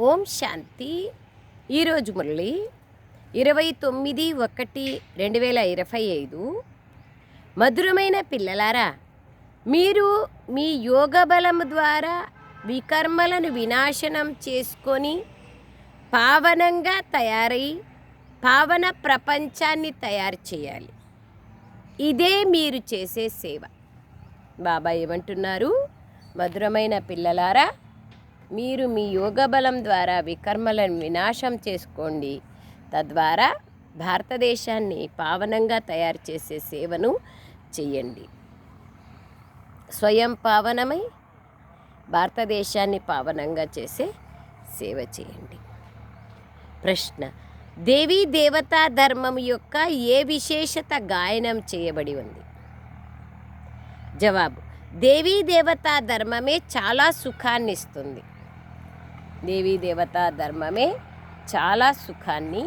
ఓం శాంతి. ఈరోజు మురళి ఇరవై తొమ్మిది ఒకటి రెండు వేల ఇరవై ఐదు. మధురమైన పిల్లలారా మీరు మీ యోగ బలం ద్వారా వికర్మలను వినాశనం చేసుకొని పావనంగా తయారై పావన ప్రపంచాన్ని తయారు చేయాలి. ఇదే మీరు చేసే సేవ. బాబా ఏమంటున్నారు? మధురమైన పిల్లలారా మీరు మీ యోగ బలం ద్వారా వికర్మలను వినాశం చేసుకోండి. తద్వారా భారతదేశాన్ని పావనంగా తయారు చేసే సేవను చేయండి. స్వయం పావనమై భారతదేశాన్ని పావనంగా చేసే సేవ చేయండి. ప్రశ్న దేవీ దేవతా ధర్మం యొక్క ఏ విశేషత గాయనం చేయబడి ఉంది? జవాబు దేవీ దేవతా ధర్మమే చాలా సుఖాన్ని ఇస్తుంది దేవీ దేవతా ధర్మమే చాలా సుఖాన్ని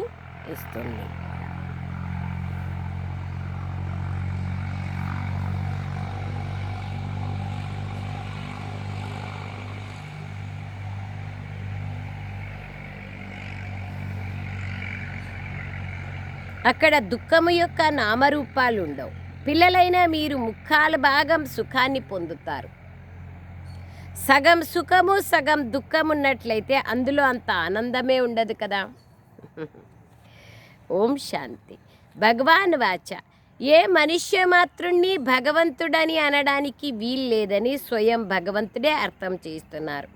ఇస్తుంది. అక్కడ దుఃఖము యొక్క నామరూపాలు ఉండవు పిల్లలైన మీరు ముఖాల భాగం సుఖాన్ని పొందుతారు. సగం సుఖము సగం దుఃఖం ఉన్నట్లయితే అందులో అంత ఆనందమే ఉండదు కదా. ఓం శాంతి. భగవాన్ వాచ. ఏ మనుష్య మాతృణ్ణి భగవంతుడని అనడానికి వీల్లేదని స్వయం భగవంతుడే అర్థం చేస్తున్నారు.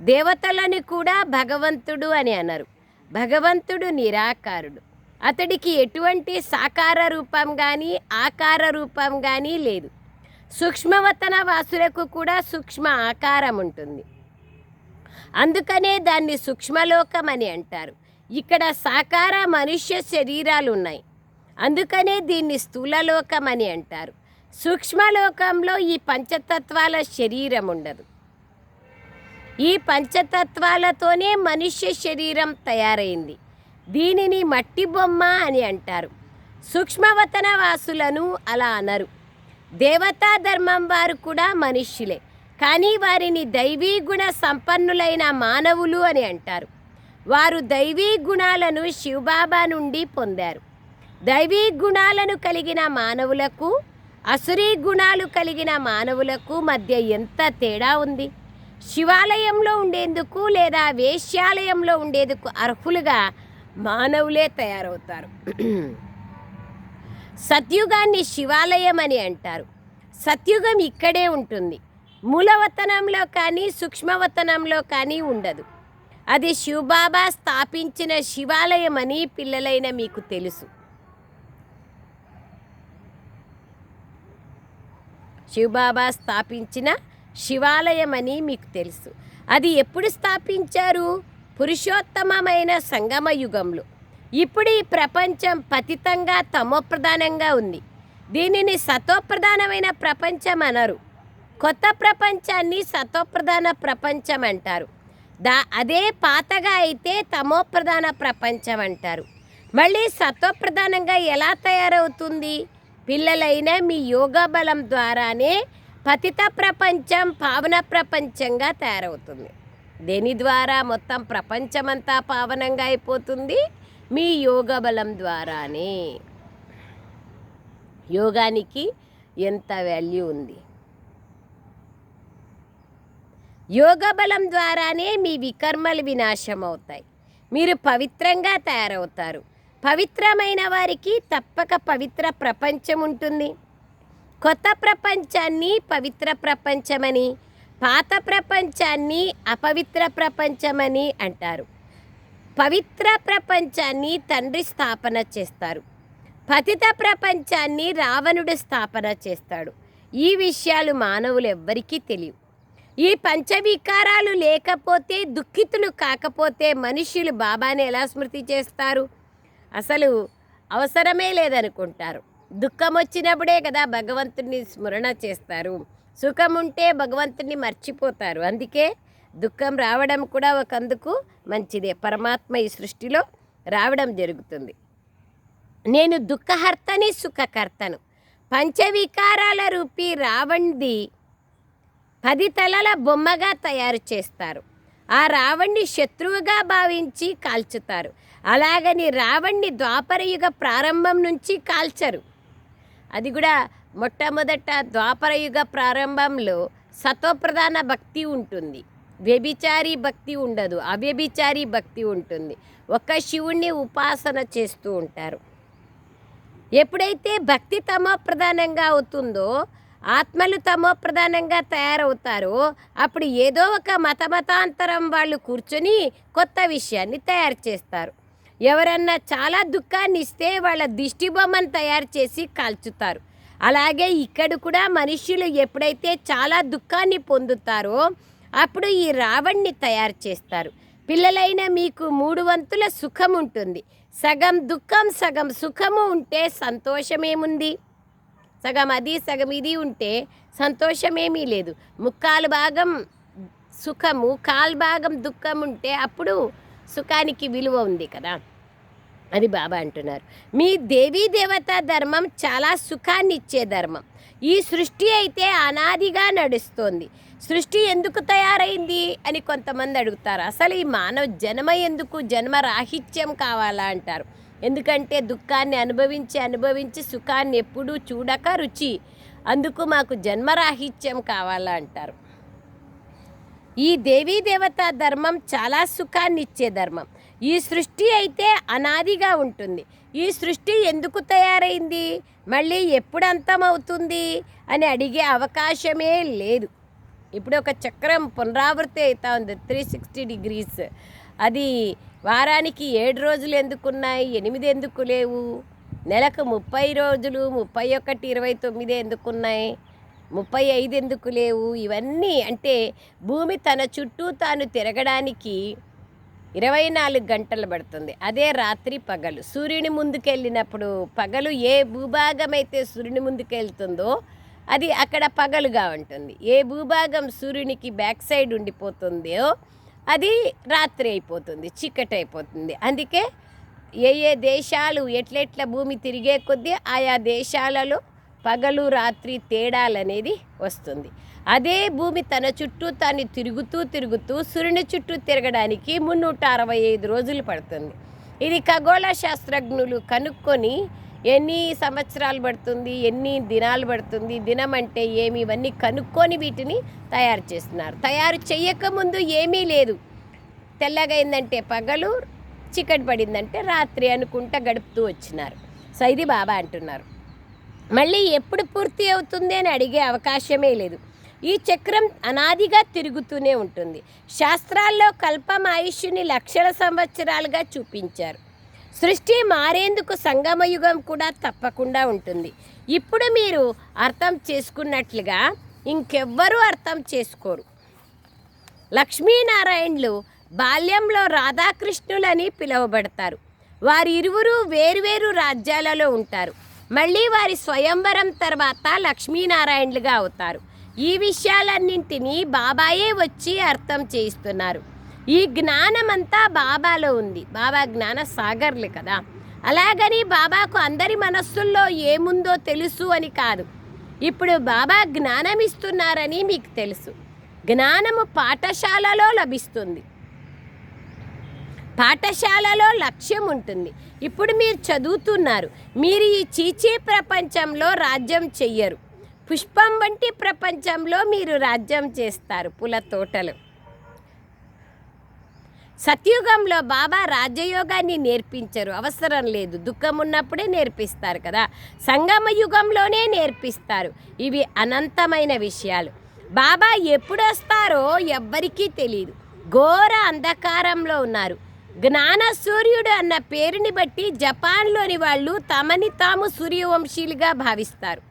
దేవతలని కూడా భగవంతుడు అని అనరు. భగవంతుడు నిరాకారుడు. అతడికి ఎటువంటి సాకార రూపం కానీ ఆకార రూపం కానీ లేదు. సూక్ష్మవతన వాసులకు కూడా సూక్ష్మ ఆకారం ఉంటుంది. అందుకనే దాన్ని సూక్ష్మలోకం అని అంటారు. ఇక్కడ సాకార మనుష్య శరీరాలు ఉన్నాయి అందుకనే దీన్ని స్థూలలోకం అని అంటారు. సూక్ష్మలోకంలో ఈ పంచతత్వాల శరీరం ఉండదు. ఈ పంచతత్వాలతోనే మనుష్య శరీరం తయారైంది. దీనిని మట్టి బొమ్మ అని అంటారు. సూక్ష్మవతన వాసులను అలా అనరు. దేవతా ధర్మం వారు కూడా మనుష్యులే కానీ వారిని దైవీ గుణ సంపన్నులైన మానవులు అని అంటారు. వారు దైవీ గుణాలను శివబాబా నుండి పొందారు. దైవీ గుణాలను కలిగిన మానవులకు అసురీ గుణాలు కలిగిన మానవులకు మధ్య ఎంత తేడా ఉంది? శివాలయంలో ఉండేందుకు లేదా వేశ్యాలయంలో ఉండేందుకు అర్హులుగా మానవులే తయారవుతారు. సత్యుగాన్ని శివాలయం అని అంటారు. సత్యుగం ఇక్కడే ఉంటుంది. మూలవతనంలో కానీ సూక్ష్మవతనంలో కానీ ఉండదు. అది శివబాబా స్థాపించిన శివాలయం అని పిల్లలైన మీకు తెలుసు. శివబాబా స్థాపించిన శివాలయం అని మీకు తెలుసు. అది ఎప్పుడు స్థాపించారు? పురుషోత్తమమైన సంగమ యుగంలో ఇప్పుడు ఈ ప్రపంచం పతితంగా తమోప్రధానంగా ఉంది. దీనిని సతోప్రధానమైన ప్రపంచం అనరు. కొత్త ప్రపంచాన్ని సతోప్రధాన ప్రపంచం అంటారు. దా అదే పాతగా అయితే తమోప్రధాన ప్రపంచం అంటారు. మళ్ళీ సత్వప్రధానంగా ఎలా తయారవుతుంది? పిల్లలైన మీ యోగా బలం ద్వారానే పతిత ప్రపంచం పావన ప్రపంచంగా తయారవుతుంది. దేని ద్వారా మొత్తం ప్రపంచమంతా పావనంగా అయిపోతుంది? మీ యోగ బలం ద్వారానే యోగానికి ఎంత వాల్యూ ఉంది? యోగ బలం ద్వారానే మీ వికర్మలు వినాశం అవుతాయి మీరు పవిత్రంగా తయారవుతారు. పవిత్రమైన వారికి తప్పక పవిత్ర ప్రపంచం ఉంటుంది. కొత్త ప్రపంచాన్ని పవిత్ర ప్రపంచమని పాత ప్రపంచాన్ని అపవిత్ర ప్రపంచమని అంటారు. పవిత్ర ప్రపంచాన్ని తండ్రి స్థాపన చేస్తారు. పతిత ప్రపంచాన్ని రావణుడు స్థాపన చేస్తాడు. ఈ విషయాలు మానవులు ఎవ్వరికీ తెలియవు. ఈ పంచవికారాలు లేకపోతే దుఃఖితులు కాకపోతే మనుషులు బాబాని ఎలా స్మృతి చేస్తారు? అసలు అవసరమే లేదనుకుంటారు. దుఃఖం వచ్చినప్పుడే కదా భగవంతుని స్మరణ చేస్తారు. సుఖం ఉంటే భగవంతుని మర్చిపోతారు. అందుకే దుఃఖం రావడం కూడా ఒకందుకు మంచిదే. పరమాత్మ ఈ సృష్టిలో రావడం జరుగుతుంది. నేను దుఃఖహర్తని సుఖకర్తను. పంచవికారాల రూపీ రావణ్ది పది తలల బొమ్మగా తయారు చేస్తారు. ఆ రావణ్ణి శత్రువుగా భావించి కాల్చుతారు. అలాగని రావణ్ణి ద్వాపరయుగ ప్రారంభం నుంచి కాల్చరు. అది కూడా మొట్టమొదట ద్వాపరయుగ ప్రారంభంలో సత్వప్రధాన భక్తి ఉంటుంది. వ్యభిచారి భక్తి ఉండదు అవ్యభిచారి భక్తి ఉంటుంది. ఒక శివుణ్ణి ఉపాసన చేస్తూ ఉంటారు. ఎప్పుడైతే భక్తి తమో ప్రధానంగా అవుతుందో ఆత్మలు తమో ప్రధానంగా తయారవుతారో అప్పుడు ఏదో ఒక మత మతాంతరం వాళ్ళు కూర్చొని కొత్త విషయాన్ని తయారు చేస్తారు. ఎవరన్నా చాలా దుఃఖాన్ని ఇస్తే వాళ్ళ దిష్టి బొమ్మను తయారు చేసి కాల్చుతారు. అలాగే ఇక్కడ కూడా మనుష్యులు ఎప్పుడైతే చాలా దుఃఖాన్ని పొందుతారో అప్పుడు ఈ రావణ్ణి తయారు చేస్తారు. పిల్లలైన మీకు మూడు వంతుల సుఖం ఉంటుంది సగం దుఃఖం సగం సుఖము ఉంటే సంతోషమేముంది? సగం అది సగం ఇది ఉంటే సంతోషమేమీ లేదు. ముక్కాలు భాగం సుఖము కాలు భాగం దుఃఖం ఉంటే అప్పుడు సుఖానికి విలువ ఉంది కదా? అది బాబా అంటున్నారు. మీ దేవీ దేవత ధర్మం చాలా సుఖాన్ని ఇచ్చే ధర్మం. ఈ సృష్టి అయితే అనాదిగా నడుస్తోంది. సృష్టి ఎందుకు తయారైంది అని కొంతమంది అడుగుతారు. అసలు ఈ మానవ జన్మ ఎందుకు జన్మ రాహిత్యం కావాలా అంటారు. ఎందుకంటే దుఃఖాన్ని అనుభవించి అనుభవించి సుఖాన్ని ఎప్పుడూ చూడక రుచి. అందుకు మాకు జన్మరాహిత్యం కావాలా అంటారు. ఈ దేవీ దేవత ధర్మం చాలా సుఖాన్ని ఇచ్చే ధర్మం. ఈ సృష్టి అయితే అనాదిగా ఉంటుంది. ఈ సృష్టి ఎందుకు తయారైంది? మళ్ళీ ఎప్పుడు అంతమవుతుంది అని అడిగే అవకాశమే లేదు. ఇప్పుడు ఒక చక్రం పునరావృతి అవుతా ఉంది. త్రీ సిక్స్టీ డిగ్రీస్ అది వారానికి ఏడు రోజులు ఎందుకున్నాయి? ఎనిమిది ఎందుకు లేవు? నెలకు ముప్పై రోజులు ముప్పై ఒకటి ఇరవై తొమ్మిది ఎందుకున్నాయి? ముప్పై ఐదు ఎందుకు లేవు? ఇవన్నీ అంటే భూమి తన చుట్టూ తాను తిరగడానికి ఇరవై నాలుగు గంటలు పడుతుంది. అదే రాత్రి పగలు. సూర్యుని ముందుకెళ్ళినప్పుడు పగలు ఏ భూభాగం అయితే సూర్యుని ముందుకెళ్తుందో అది అక్కడ పగలుగా ఉంటుంది. ఏ భూభాగం సూర్యునికి బ్యాక్ సైడ్ ఉండిపోతుందో అది రాత్రి అయిపోతుంది చీకటి అయిపోతుంది. అందుకే ఏ ఏ దేశాలు ఎట్లెట్ల భూమి తిరిగే కొద్దీ ఆయా దేశాలలో పగలు రాత్రి తేడాలనేది వస్తుంది. అదే భూమి తన చుట్టూ తాను తిరుగుతూ తిరుగుతూ సూర్యుని చుట్టూ తిరగడానికి మున్నూట అరవై ఐదు రోజులు పడుతుంది. ఇది ఖగోళ శాస్త్రజ్ఞులు కనుక్కొని ఎన్ని సంవత్సరాలు పడుతుంది ఎన్ని దినాలు పడుతుంది దినం అంటే ఏమి? ఇవన్నీ కనుక్కొని వీటిని తయారు చేస్తున్నారు. తయారు చేయకముందు ఏమీ లేదు. తెల్లగైందంటే పగలు చికెట్ పడిందంటే రాత్రి అనుకుంటా గడుపుతూ వచ్చినారు. సో ఇది బాబా అంటున్నారు. మళ్ళీ ఎప్పుడు పూర్తి అవుతుంది అని అడిగే అవకాశమే లేదు. ఈ చక్రం అనాదిగా తిరుగుతూనే ఉంటుంది. శాస్త్రాల్లో కల్పం ఆయుష్ని లక్షల సంవత్సరాలుగా చూపించారు. సృష్టి మారేందుకు సంగమయుగం కూడా తప్పకుండా ఉంటుంది. ఇప్పుడు మీరు అర్థం చేసుకున్నట్లుగా ఇంకెవ్వరూ అర్థం చేసుకోరు. లక్ష్మీనారాయణులు బాల్యంలో రాధాకృష్ణులని పిలువబడతారు. వారి ఇరువురు వేరువేరు రాజ్యాలలో ఉంటారు. మళ్ళీ వారి స్వయంవరం తర్వాత లక్ష్మీనారాయణులుగా అవుతారు. ఈ విషయాలన్నింటినీ బాబాయే వచ్చి అర్థం చేయిస్తున్నారు. ఈ జ్ఞానమంతా బాబాలో ఉంది. బాబా జ్ఞాన సాగర్లు కదా. అలాగని బాబాకు అందరి మనస్సుల్లో ఏముందో తెలుసు అని కాదు. ఇప్పుడు బాబా జ్ఞానం ఇస్తున్నారని మీకు తెలుసు. జ్ఞానము పాఠశాలలో లభిస్తుంది. పాఠశాలలో లక్ష్యం ఉంటుంది. ఇప్పుడు మీరు చదువుతున్నారు. మీరు ఈ చీచీ ప్రపంచంలో రాజ్యం చెయ్యరు. పుష్పం వంటి ప్రపంచంలో మీరు రాజ్యం చేస్తారు. పూల తోటలు. సత్యుగంలో బాబా రాజయోగాన్ని నేర్పించరు. అవసరం లేదు. దుఃఖం ఉన్నప్పుడే నేర్పిస్తారు కదా. సంగమ యుగంలోనే నేర్పిస్తారు. ఇవి అనంతమైన విషయాలు. బాబా ఎప్పుడొస్తారో ఎవ్వరికీ తెలియదు ఘోర అంధకారంలో ఉన్నారు. జ్ఞాన సూర్యుడు అన్న పేరుని బట్టి జపాన్లోని వాళ్ళు తమని తాము సూర్యవంశీలుగా భావిస్తారు.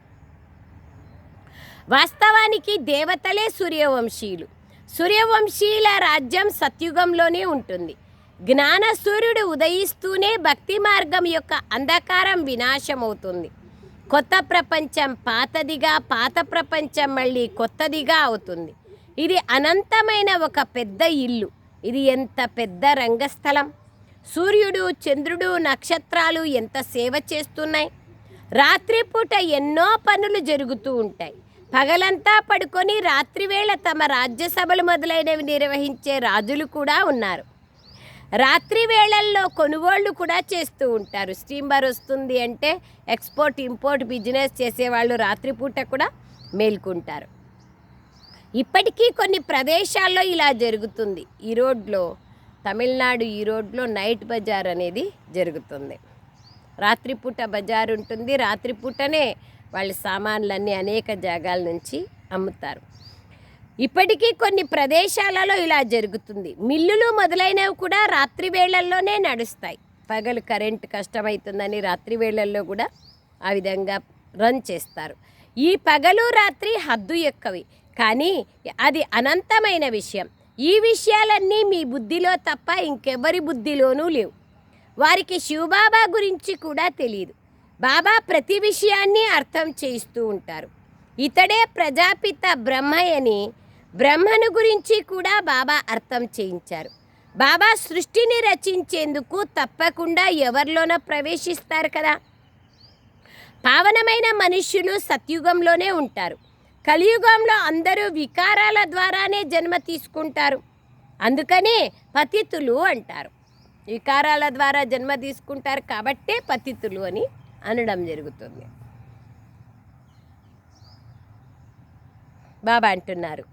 వాస్తవానికి దేవతలే సూర్యవంశీయులు సూర్యవంశీల రాజ్యం సత్యుగంలోనే ఉంటుంది. జ్ఞాన సూర్యుడు ఉదయిస్తూనే భక్తి మార్గం యొక్క అంధకారం వినాశమవుతుంది. కొత్త ప్రపంచం పాతదిగా పాత ప్రపంచం మళ్ళీ కొత్తదిగా అవుతుంది. ఇది అనంతమైన ఒక పెద్ద ఇల్లు. ఇది ఎంత పెద్ద రంగస్థలం? సూర్యుడు చంద్రుడు నక్షత్రాలు ఎంత సేవ చేస్తున్నాయి? రాత్రిపూట ఎన్నో పనులు జరుగుతూ ఉంటాయి. పగలంతా పడుకొని రాత్రివేళ తమ రాజ్యసభలు మొదలైనవి నిర్వహించే రాజులు కూడా ఉన్నారు. రాత్రి వేళల్లో కొనుగోళ్ళు కూడా చేస్తూ ఉంటారు. స్టీమర్ వస్తుంది అంటే ఎక్స్పోర్ట్ ఇంపోర్ట్ బిజినెస్ చేసేవాళ్ళు రాత్రిపూట కూడా మేల్కుంటారు. ఇప్పటికీ కొన్ని ప్రదేశాల్లో ఇలా జరుగుతుంది. ఈ రోడ్లో తమిళనాడు ఈ రోడ్లో నైట్ బజార్ అనేది జరుగుతుంది. రాత్రిపూట బజార్ ఉంటుంది. రాత్రిపూటనే వాళ్ళ సామాన్లన్నీ అనేక జాగాల నుంచి అమ్ముతారు. ఇప్పటికీ కొన్ని ప్రదేశాలలో ఇలా జరుగుతుంది. మిల్లులు మొదలైనవి కూడా రాత్రి వేళల్లోనే నడుస్తాయి. పగలు కరెంట్ కష్టమవుతుందని రాత్రి వేళల్లో కూడా ఆ విధంగా రన్ చేస్తారు. ఈ పగలు రాత్రి హద్దు ఎక్కవి? కానీ అది అనంతమైన విషయం. ఈ విషయాలన్నీ మీ బుద్ధిలో తప్ప ఇంకెవరి బుద్ధిలోనూ లేవు. వారికి శివబాబా గురించి కూడా తెలియదు బాబా ప్రతి విషయాన్ని అర్థం చేయిస్తూ ఉంటారు. ఇతడే ప్రజాపిత బ్రహ్మయని బ్రహ్మను గురించి కూడా బాబా అర్థం చేయించారు. బాబా సృష్టిని రచించేందుకు తప్పకుండా ఎవరిలోనో ప్రవేశిస్తారు కదా? పావనమైన మనుష్యులు సత్యుగంలోనే ఉంటారు. కలియుగంలో అందరూ వికారాల ద్వారానే జన్మ తీసుకుంటారు. అందుకనే పతితులు అంటారు. వికారాల ద్వారా జన్మ తీసుకుంటారు కాబట్టే పతితులు అని అనడం జరుగుతుంది. బాబా అంటున్నారు.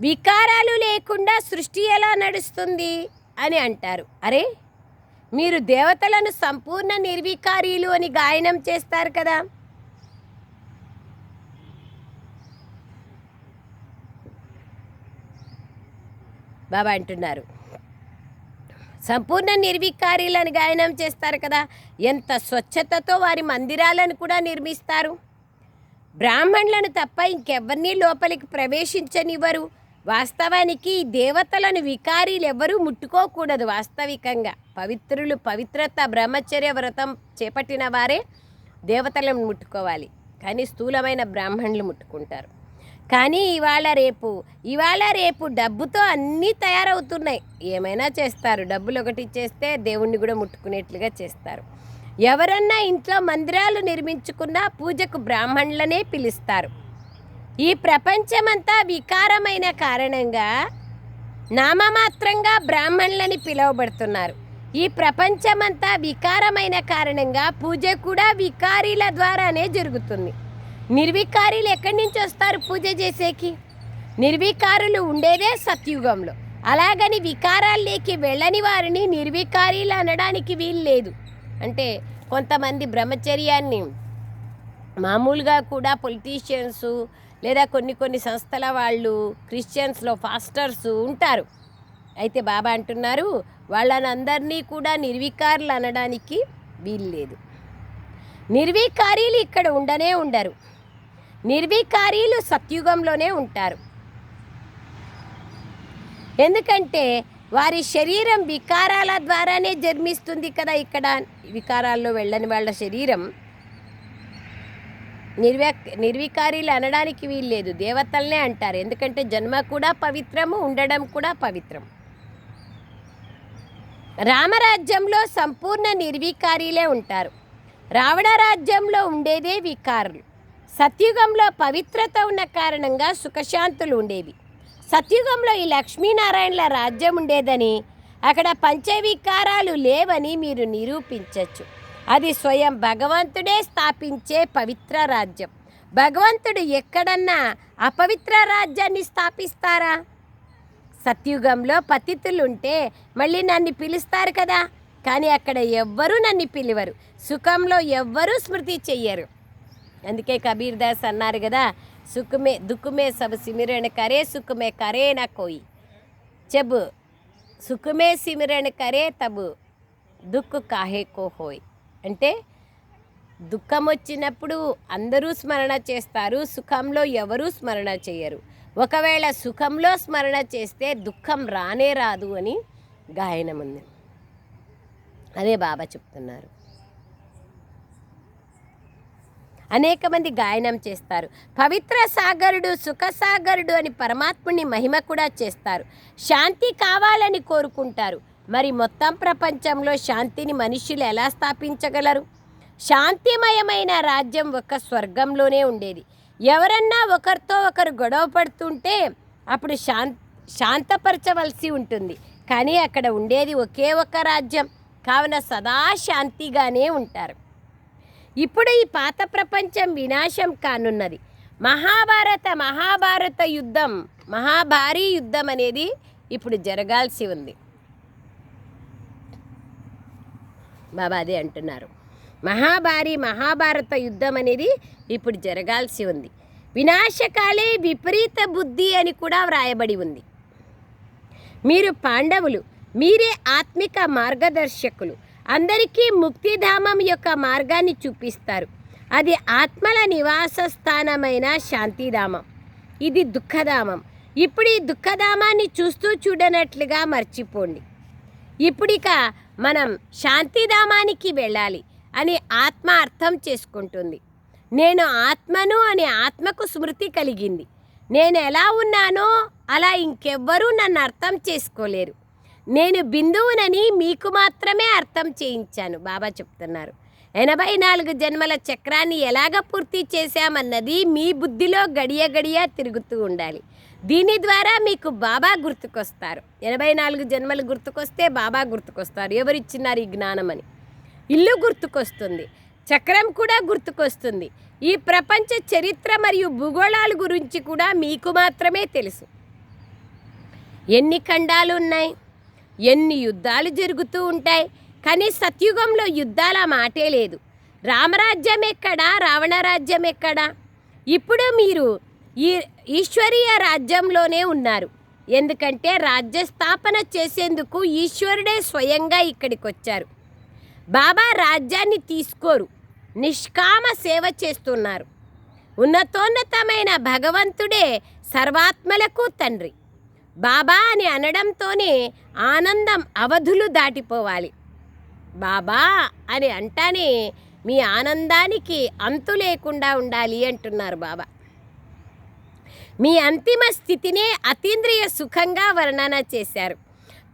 వికారాలు లేకుండా సృష్టి ఎలా నడుస్తుంది? అని అంటారు. అరే మీరు దేవతలను సంపూర్ణ నిర్వికారీలు అని గాయనం చేస్తారు కదా? బాబా అంటున్నారు. సంపూర్ణ నిర్వికారీలను గాయనం చేస్తారు కదా. ఎంత స్వచ్ఛతతో వారి మందిరాలను కూడా నిర్మిస్తారు. బ్రాహ్మణులను తప్ప ఇంకెవరినీ లోపలికి ప్రవేశించనివ్వరు. వాస్తవానికి దేవతలను వికారీలు ఎవరూ ముట్టుకోకూడదు వాస్తవికంగా. పవిత్రులు పవిత్రత బ్రహ్మచర్య వ్రతం చేపట్టిన వారే దేవతలను ముట్టుకోవాలి. కానీ స్థూలమైన బ్రాహ్మణులు ముట్టుకుంటారు. కానీ ఇవాళ రేపు ఇవాళ రేపు డబ్బుతో అన్నీ తయారవుతున్నాయి. ఏమైనా చేస్తారు. డబ్బులు ఒకటి ఇచ్చేస్తే దేవుణ్ణి కూడా ముట్టుకునేట్లుగా చేస్తారు. ఎవరన్నా ఇంట్లో మందిరాలు నిర్మించుకున్నా పూజకు బ్రాహ్మణులనే పిలుస్తారు. ఈ ప్రపంచమంతా వికారమైన కారణంగా నామమాత్రంగా బ్రాహ్మణులని పిలువబడుతున్నారు. ఈ ప్రపంచమంతా వికారమైన కారణంగా పూజ కూడా వికారీల ద్వారానే జరుగుతుంది. నిర్వికారులు ఎక్కడి నుంచి వస్తారు పూజ చేసేకి? నిర్వికారులు ఉండేదే సత్యుగంలో. అలాగని వికారాల్లోకి వెళ్ళని వారిని నిర్వికారీలు అనడానికి వీలు లేదు. అంటే కొంతమంది బ్రహ్మచర్యాన్ని మామూలుగా కూడా పొలిటీషియన్స్ లేదా కొన్ని కొన్ని సంస్థల వాళ్ళు క్రిస్టియన్స్లో ఫాస్టర్స్ ఉంటారు. అయితే బాబా అంటున్నారు వాళ్ళని అందరినీ కూడా నిర్వికారులు అనడానికి వీలు లేదు. నిర్వికారీలు ఇక్కడ ఉండనే ఉండరు. నిర్వీకారీలు సత్యుగంలోనే ఉంటారు. ఎందుకంటే వారి శరీరం వికారాల ద్వారానే జన్మిస్తుంది కదా ఇక్కడ. వికారాల్లో వెళ్ళని వాళ్ళ శరీరం నిర్వ్య నిర్వికారీలు అనడానికి వీల్లేదు. దేవతలనే అంటారు. ఎందుకంటే జన్మ కూడా పవిత్రము ఉండడం కూడా పవిత్రం. రామరాజ్యంలో సంపూర్ణ నిర్వికారీలే ఉంటారు. రావణ రాజ్యంలో ఉండేదే వికారులు సత్యుగంలో పవిత్రత ఉన్న కారణంగా సుఖశాంతులు ఉండేవి. సత్యుగంలో ఈ లక్ష్మీనారాయణల రాజ్యం ఉండేదని అక్కడ పంచవికారాలు లేవని మీరు నిరూపించవచ్చు అది స్వయం భగవంతుడే స్థాపించే పవిత్ర రాజ్యం. భగవంతుడు ఎక్కడన్నా అపవిత్ర రాజ్యాన్ని స్థాపిస్తారా? సత్యుగంలో పతితులుంటే మళ్ళీ నన్ను పిలుస్తారు కదా. కానీ అక్కడ ఎవ్వరూ నన్ను పిలివరు. సుఖంలో ఎవ్వరూ స్మృతి చెయ్యరు. అందుకే కబీర్ దాస్ అన్నారు కదా సుఖమే దుఃఖమే సబ్ సిమిరణ కరే సుఖమే కరే నా కోయి. చెబు సుఖమే సిమిరణ కరే తబు దుఃఖ కాహే కో హోయ్. అంటే దుఃఖం వచ్చినప్పుడు అందరూ స్మరణ చేస్తారు సుఖంలో ఎవరూ స్మరణ చేయరు. ఒకవేళ సుఖంలో స్మరణ చేస్తే దుఃఖం రానే రాదు అని గాయనం ఉంది అదే బాబా చెప్తున్నారు. అనేక మంది గాయనం చేస్తారు. పవిత్ర సాగరుడు సుఖసాగరుడు అని పరమాత్ముని మహిమ కూడా చేస్తారు. శాంతి కావాలని కోరుకుంటారు. మరి మొత్తం ప్రపంచంలో శాంతిని మనుష్యులు ఎలా స్థాపించగలరు? శాంతిమయమైన రాజ్యం ఒక స్వర్గంలోనే ఉండేది. ఎవరన్నా ఒకరితో ఒకరు గొడవ పడుతుంటే అప్పుడు శాం శాంతపరచవలసి ఉంటుంది. కానీ అక్కడ ఉండేది ఒకే ఒక రాజ్యం. కావున సదా శాంతిగానే ఉంటారు. ఇప్పుడు ఈ పాత ప్రపంచం వినాశం కానున్నది. మహాభారత మహాభారత యుద్ధం మహాభారీ యుద్ధం అనేది ఇప్పుడు జరగాల్సి ఉంది. బాబా అదే అంటున్నారు. మహాభారీ మహాభారత యుద్ధం అనేది ఇప్పుడు జరగాల్సి ఉంది. వినాశకాలే విపరీత బుద్ధి అని కూడా వ్రాయబడి ఉంది. మీరు పాండవులు మీరే ఆత్మిక మార్గదర్శకులు. అందరికీ ముక్తిధామం యొక్క మార్గాన్ని చూపిస్తారు. అది ఆత్మల నివాస స్థానమైన శాంతిధామం. ఇది దుఃఖధామం. ఇప్పుడు ఈ దుఃఖధామాన్ని చూస్తూ చూడనట్లుగా మర్చిపోండి. ఇప్పుడిక మనం శాంతిధామానికి వెళ్ళాలి అని ఆత్మ అర్థం చేసుకుంటుంది. నేను ఆత్మను అని ఆత్మకు స్మృతి కలిగింది. నేను ఎలా ఉన్నానో అలా ఇంకెవ్వరూ నన్ను అర్థం చేసుకోలేరు. నేను బిందువునని మీకు మాత్రమే అర్థం చేయించాను బాబా చెప్తున్నారు. ఎనభై నాలుగు జన్మల చక్రాన్ని ఎలాగ పూర్తి చేశామన్నది మీ బుద్ధిలో గడియ గడియ తిరుగుతూ ఉండాలి. దీని ద్వారా మీకు బాబా గుర్తుకొస్తారు. ఎనభై నాలుగు జన్మలు గుర్తుకొస్తే బాబా గుర్తుకొస్తారు. ఎవరిచ్చినారు ఈ జ్ఞానం అని. ఇల్లు గుర్తుకొస్తుంది. చక్రం కూడా గుర్తుకొస్తుంది. ఈ ప్రపంచ చరిత్ర మరియు భూగోళాల గురించి కూడా మీకు మాత్రమే తెలుసు. ఎన్ని ఖండాలు ఉన్నాయి ఎన్ని యుద్ధాలు జరుగుతూ ఉంటాయి కానీ సత్యుగంలో యుద్ధాల మాటే లేదు. రామరాజ్యం ఎక్కడా రావణరాజ్యం ఎక్కడా ఇప్పుడు మీరు ఈ ఈశ్వరీయ రాజ్యంలోనే ఉన్నారు. ఎందుకంటే రాజ్య స్థాపన చేసేందుకు ఈశ్వరుడే స్వయంగా ఇక్కడికి వచ్చారు బాబా రాజ్యాన్ని తీసుకోరు నిష్కామ సేవ చేస్తున్నారు. ఉన్నతోన్నతమైన భగవంతుడే సర్వాత్మలకు తండ్రి. బాబా అని అనడంతోనే ఆనందం అవధులు దాటిపోవాలి. బాబా అని అంటానే మీ ఆనందానికి అంతు లేకుండా ఉండాలి అంటున్నారు బాబా. మీ అంతిమ స్థితినే అతీంద్రియ సుఖంగా వర్ణన చేశారు.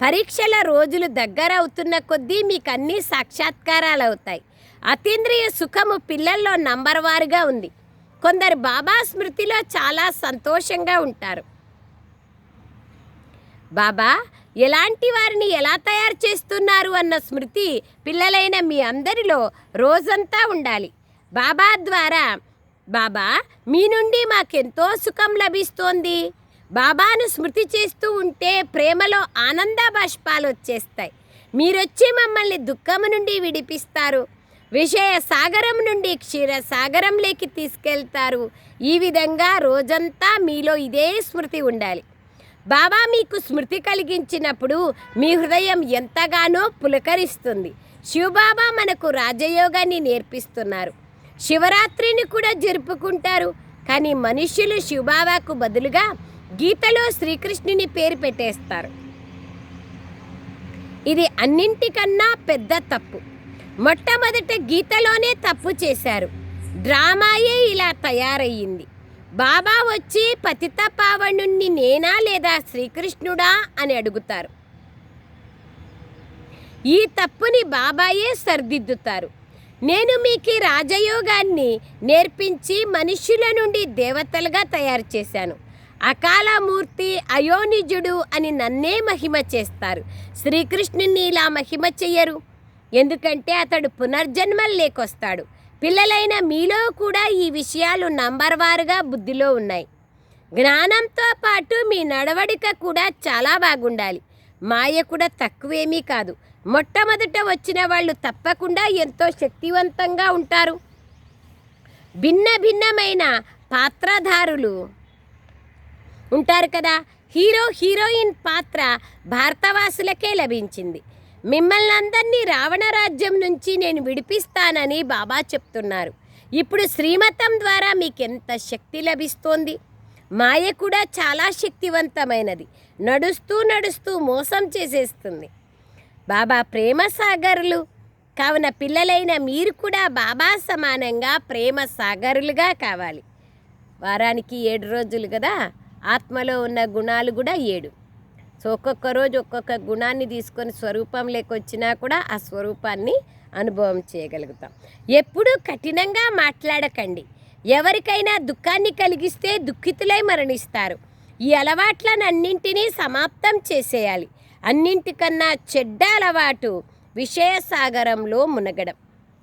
పరీక్షల రోజులు దగ్గర అవుతున్న కొద్దీ మీకు అన్ని సాక్షాత్కారాలు అవుతాయి. అతీంద్రియ సుఖము పిల్లల్లో నంబర్ వారుగా ఉంది. కొందరు బాబా స్మృతిలో చాలా సంతోషంగా ఉంటారు. బాబా ఎలాంటి వారిని ఎలా తయారు చేస్తున్నారు అన్న స్మృతి పిల్లలైన మీ అందరిలో రోజంతా ఉండాలి. బాబా ద్వారా బాబా మీ నుండి మాకెంతో సుఖం లభిస్తోంది. బాబాను స్మృతి చేస్తూ ఉంటే ప్రేమలో ఆనంద బాష్పాలు వచ్చేస్తాయి. మీరొచ్చి మమ్మల్ని దుఃఖము నుండి విడిపిస్తారు. విషయ సాగరం నుండి క్షీర సాగరంలోకి తీసుకెళ్తారు. ఈ విధంగా రోజంతా మీలో ఇదే స్మృతి ఉండాలి. బాబా మీకు స్మృతి కలిగించినప్పుడు మీ హృదయం ఎంతగానో పులకరిస్తుంది. శివబాబా మనకు రాజయోగాన్ని నేర్పిస్తున్నారు. శివరాత్రిని కూడా జరుపుకుంటారు. కానీ మనుష్యులు శివబాబాకు బదులుగా గీతలో శ్రీకృష్ణుని పేరు పెట్టేస్తారు. ఇది అన్నింటికన్నా పెద్ద తప్పు. మొట్టమొదట గీతలోనే తప్పు చేశారు. డ్రామాయే ఇలా తయారయ్యింది. బాబా వచ్చి పతిత పావనుణ్ణి నేనా లేదా శ్రీకృష్ణుడా అని అడుగుతారు. ఈ తప్పుని బాబాయే సర్దిద్దుతారు. నేను మీకు రాజయోగాన్ని నేర్పించి మనుష్యుల నుండి దేవతలుగా తయారు చేశాను. అకాలమూర్తి అయోనిజుడు అని నన్నే మహిమ చేస్తారు. శ్రీకృష్ణుని ఇలా మహిమ చెయ్యరు. ఎందుకంటే అతడు పునర్జన్మలు లేకొస్తాడు. పిల్లలైన మీలో కూడా ఈ విషయాలు నంబర్ వారుగా బుద్ధిలో ఉన్నాయి. జ్ఞానంతో పాటు మీ నడవడిక కూడా చాలా బాగుండాలి. మాయ కూడా తక్కువేమీ కాదు. మొట్టమొదట వచ్చిన వాళ్ళు తప్పకుండా ఎంతో శక్తివంతంగా ఉంటారు. భిన్న భిన్నమైన పాత్రధారులు ఉంటారు కదా. హీరో హీరోయిన్ పాత్ర భారతవాసులకే లభించింది. మిమ్మల్ని అందరినీ రావణ రాజ్యం నుంచి నేను విడిపిస్తానని బాబా చెప్తున్నారు. ఇప్పుడు శ్రీమతం ద్వారా మీకు ఎంత శక్తి లభిస్తోంది? మాయ కూడా చాలా శక్తివంతమైనది. నడుస్తూ నడుస్తూ మోసం చేసేస్తుంది. బాబా ప్రేమ సాగరులు కావున పిల్లలైన మీరు కూడా బాబా సమానంగా ప్రేమ సాగరులుగా కావాలి. వారానికి ఏడు రోజులు కదా? ఆత్మలో ఉన్న గుణాలు కూడా ఏడు. సో ఒక్కొక్క రోజు ఒక్కొక్క గుణాన్ని తీసుకొని స్వరూపం లేకొచ్చినా కూడా ఆ స్వరూపాన్ని అనుభవం చేయగలుగుతాం. ఎప్పుడూ కఠినంగా మాట్లాడకండి. ఎవరికైనా దుఃఖాన్ని కలిగిస్తే దుఃఖితులై మరణిస్తారు. ఈ అలవాట్లనన్నింటినీ సమాప్తం చేసేయాలి. అన్నింటికన్నా చెడ్డ అలవాటు విషయసాగరంలో మునగడం.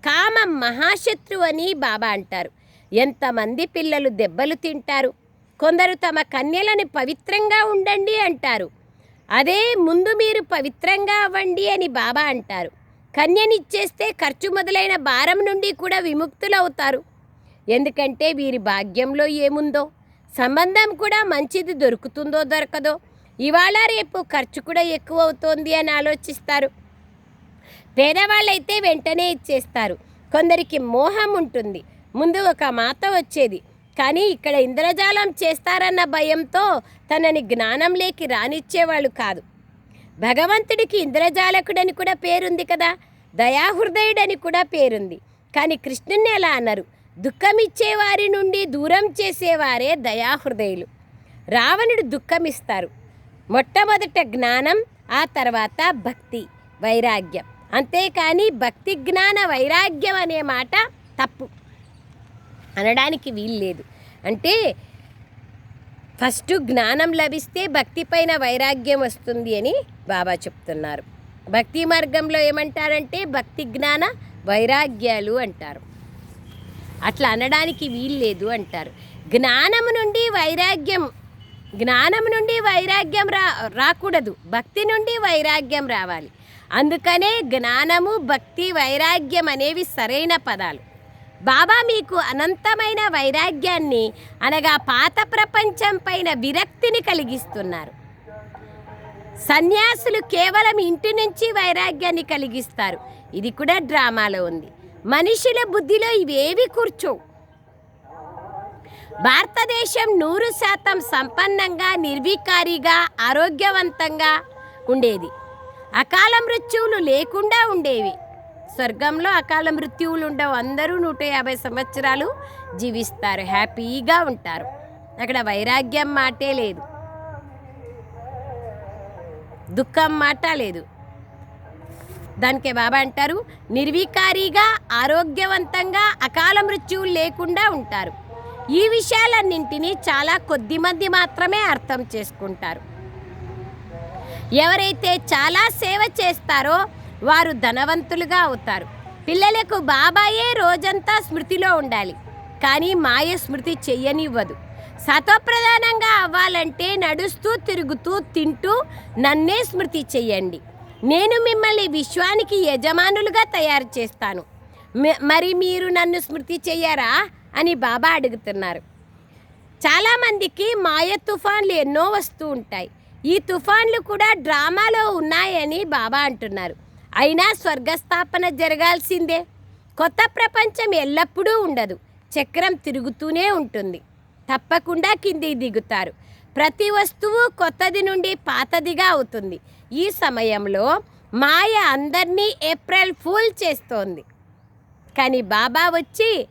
కామం మహాశత్రు అని బాబా అంటారు. ఎంతమంది పిల్లలు దెబ్బలు తింటారు? కొందరు తమ కన్యలని పవిత్రంగా ఉండండి అంటారు. అదే ముందు మీరు పవిత్రంగా అవ్వండి అని బాబా అంటారు. కన్యనిచ్చేస్తే ఖర్చు మొదలైన భారం నుండి కూడా విముక్తులవుతారు. ఎందుకంటే వీరి భాగ్యంలో ఏముందో? సంబంధం కూడా మంచిది దొరుకుతుందో దొరకదో? ఇవాళ రేపు ఖర్చు కూడా ఎక్కువ అవుతోంది అని ఆలోచిస్తారు. పేదవాళ్ళైతే వెంటనే ఇచ్చేస్తారు. కొందరికి మోహం ఉంటుంది. ముందు ఒక మాత వచ్చేది. కానీ ఇక్కడ ఇంద్రజాలం చేస్తారన్న భయంతో తనని జ్ఞానంలోకి రానిచ్చేవాళ్ళు కాదు. భగవంతుడికి ఇంద్రజాలకుడని కూడా పేరుంది కదా. దయాహృదయుడని కూడా పేరుంది. కానీ కృష్ణుని ఎలా అన్నారు దుఃఖమిచ్చేవారి నుండి దూరం చేసేవారే దయాహృదయులు. రావణుడు దుఃఖమిస్తారు. మొట్టమొదట జ్ఞానం ఆ తర్వాత భక్తి వైరాగ్యం. అంతేకాని భక్తి జ్ఞాన వైరాగ్యం అనే మాట తప్పు. అనడానికి వీలు లేదు అంటే ఫస్ట్ జ్ఞానం లభిస్తే భక్తి పైన వైరాగ్యం వస్తుంది అని బాబా చెప్తున్నారు. భక్తి మార్గంలో ఏమంటారంటే భక్తి జ్ఞాన వైరాగ్యాలు అంటారు. అట్లా అనడానికి వీల్లేదు అంటారు. జ్ఞానము నుండి వైరాగ్యం జ్ఞానం నుండి వైరాగ్యం రా రాకూడదు. భక్తి నుండి వైరాగ్యం రావాలి. అందుకనే జ్ఞానము భక్తి వైరాగ్యం అనేవి సరైన పదాలు. బాబా మీకు అనంతమైన వైరాగ్యాన్ని అనగా పాత ప్రపంచం పైన విరక్తిని కలిగిస్తున్నారు. సన్యాసులు కేవలం ఇంటి నుంచి వైరాగ్యాన్ని కలిగిస్తారు. ఇది కూడా డ్రామాలో ఉంది. మనుషుల బుద్ధిలో ఇవేవి కూర్చోవు. భారతదేశం నూరు శాతం సంపన్నంగా నిర్వికారిగా ఆరోగ్యవంతంగా ఉండేది. అకాల మృత్యువులు లేకుండా ఉండేవి. స్వర్గంలో అకాల మృత్యువులు ఉండవు. అందరూ నూట యాభై సంవత్సరాలు జీవిస్తారు. హ్యాపీగా ఉంటారు. అక్కడ వైరాగ్యం మాటే లేదు. దుఃఖం మాట లేదు. దానికే బాబా అంటారు నిర్వికారిగా ఆరోగ్యవంతంగా అకాల మృత్యువులు లేకుండా ఉంటారు. ఈ విషయాలన్నింటినీ చాలా కొద్ది మంది మాత్రమే అర్థం చేసుకుంటారు. ఎవరైతే చాలా సేవ చేస్తారో వారు ధనవంతులుగా అవుతారు. పిల్లలకు బాబాయే రోజంతా స్మృతిలో ఉండాలి. కానీ మాయ స్మృతి చెయ్యనివ్వదు. సతోప్రధానంగా అవ్వాలంటే నడుస్తూ తిరుగుతూ తింటూ నన్నే స్మృతి చెయ్యండి. నేను మిమ్మల్ని విశ్వానికి యజమానులుగా తయారు చేస్తాను. మరి మీరు నన్ను స్మృతి చెయ్యారా? అని బాబా అడుగుతున్నారు. చాలామందికి మాయ తుఫాన్లు ఎన్నో వస్తూ ఉంటాయి. ఈ తుఫాన్లు కూడా డ్రామాలో ఉన్నాయని బాబా అంటున్నారు. అయినా స్వర్గస్థాపన జరగాల్సిందే. కొత్త ప్రపంచం ఎల్లప్పుడూ ఉండదు. చక్రం తిరుగుతూనే ఉంటుంది. తప్పకుండా కింది దిగుతారు. ప్రతి వస్తువు కొత్తది నుండి పాతదిగా అవుతుంది. ఈ సమయంలో మాయ అందరినీ ఏప్రిల్ ఫూల్ చేస్తోంది. కానీ బాబా వచ్చి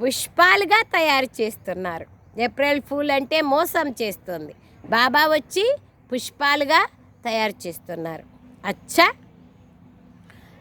పుష్పాలుగా తయారు చేస్తున్నారు. ఏప్రిల్ ఫూల్ అంటే మోసం చేస్తుంది. బాబా వచ్చి పుష్పాలుగా తయారు చేస్తున్నారు. అచ్చా!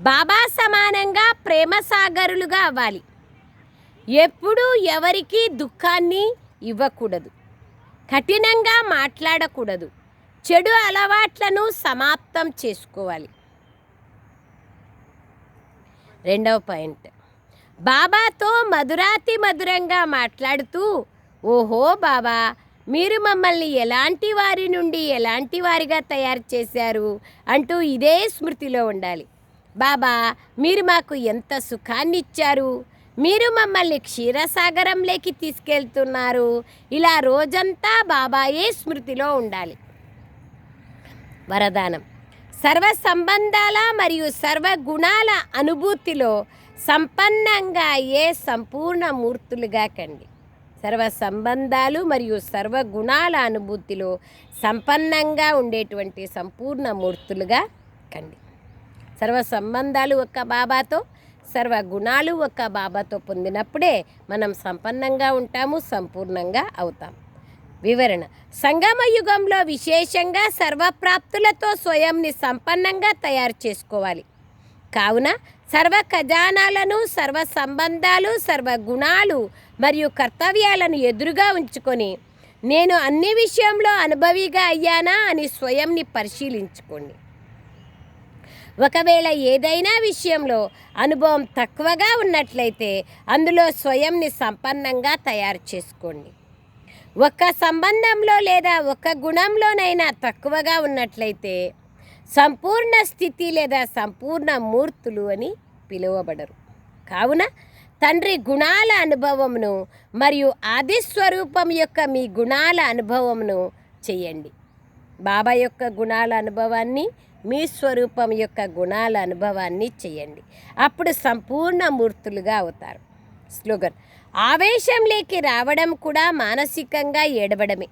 Baba సమానంగా ప్రేమ సాగరులుగా అవ్వాలి. ఎప్పుడూ ఎవరికీ దుఃఖాన్ని ఇవ్వకూడదు. కఠినంగా మాట్లాడకూడదు. చెడు అలవాట్లను సమాప్తం చేసుకోవాలి. రెండవ పాయింట్. బాబాతో మధురాతి మధురంగా మాట్లాడుతూ ఓహో బాబా మీరు మమ్మల్ని ఎలాంటి వారి నుండి ఎలాంటి వారిగా తయారు చేశారు? అంటూ ఇదే స్మృతిలో ఉండాలి. బాబా మీరు మాకు ఎంత సుఖాన్ని ఇచ్చారు మీరు మమ్మల్ని క్షీరసాగరంలోకి తీసుకెళ్తున్నారు. ఇలా రోజంతా బాబాయే స్మృతిలో ఉండాలి. వరదానం. సర్వ సంబంధాల మరియు సర్వ గుణాల అనుభూతిలో సంపన్నంగా ఏ సంపూర్ణ మూర్తులుగా కండి. సర్వ సంబంధాలు మరియు సర్వ గుణాల అనుభూతిలో సంపన్నంగా ఉండేటువంటి సంపూర్ణ మూర్తులుగా కండి. సర్వ సంబంధాలు ఒక్క బాబాతో సర్వ గుణాలు ఒక్క బాబాతో పొందినప్పుడే మనం సంపన్నంగా ఉంటాము సంపూర్ణంగా అవుతాం. వివరణ. సంగమ యుగంలో విశేషంగా సర్వప్రాప్తులతో స్వయంని సంపన్నంగా తయారు చేసుకోవాలి. కావున సర్వ ఖజానాలను సర్వ సంబంధాలు సర్వ గుణాలు మరియు కర్తవ్యాలను ఎదురుగా ఉంచుకొని నేను అన్ని విషయంలో అనుభవిగా అయ్యానా అని స్వయంని పరిశీలించుకోండి. ఒకవేళ ఏదైనా విషయంలో అనుభవం తక్కువగా ఉన్నట్లయితే అందులో స్వయంని సంపన్నంగా తయారు చేసుకోండి. ఒక్క సంబంధంలో లేదా ఒక గుణంలోనైనా తక్కువగా ఉన్నట్లయితే సంపూర్ణ స్థితి లేదా సంపూర్ణ మూర్తులు అని పిలువబడరు. కావున తండ్రి గుణాల అనుభవమును మరియు ఆది స్వరూపం యొక్క మీ గుణాల అనుభవమును చేయండి. బాబా యొక్క గుణాల అనుభవాన్ని మీ స్వరూపం యొక్క గుణాల అనుభవాన్ని చేయండి. అప్పుడు సంపూర్ణ మూర్తులుగా అవుతారు. స్లోగన్. ఆవేశంలోకి రావడం కూడా మానసికంగా ఏడవడమే.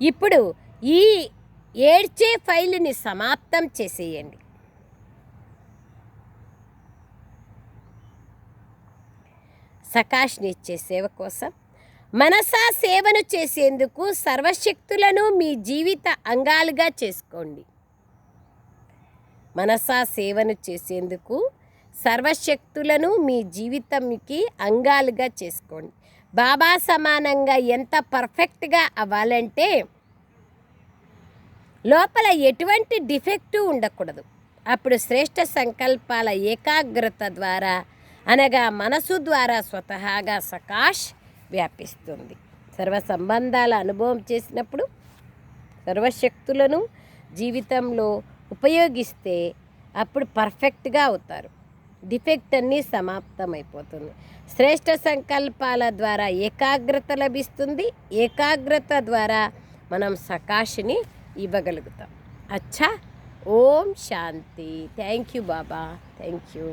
ఇప్పుడు ఈ ఏడ్చే ఫైల్ని సమాప్తం చేసేయండి. సకాష్ని ఇచ్చే సేవ కోసం మనసా సేవను చేసేందుకు సర్వశక్తులను మీ జీవిత అంగాలుగా చేసుకోండి. మనసా సేవను చేసేందుకు సర్వశక్తులను మీ జీవితంకి అంగాలుగా చేసుకోండి. బాబా సమానంగా ఎంత పర్ఫెక్ట్గా అవ్వాలంటే లోపల ఎటువంటి డిఫెక్టు ఉండకూడదు. అప్పుడు శ్రేష్ట సంకల్పాల ఏకాగ్రత ద్వారా అనగా మనసు ద్వారా స్వతహాగా సకాష్ వ్యాపిస్తుంది. సర్వ సంబంధాల అనుభవం చేసినప్పుడు సర్వశక్తులను జీవితంలో ఉపయోగిస్తే అప్పుడు పర్ఫెక్ట్గా అవుతారు. డిఫెక్ట్ అన్నీ సమాప్తమైపోతుంది. శ్రేష్ట సంకల్పాల ద్వారా ఏకాగ్రత లభిస్తుంది. ఏకాగ్రత ద్వారా మనం సకాశిని ఇవ్వగలుగుతాం. అచ్చా! ఓం శాంతి. Thank you Baba. Thank you.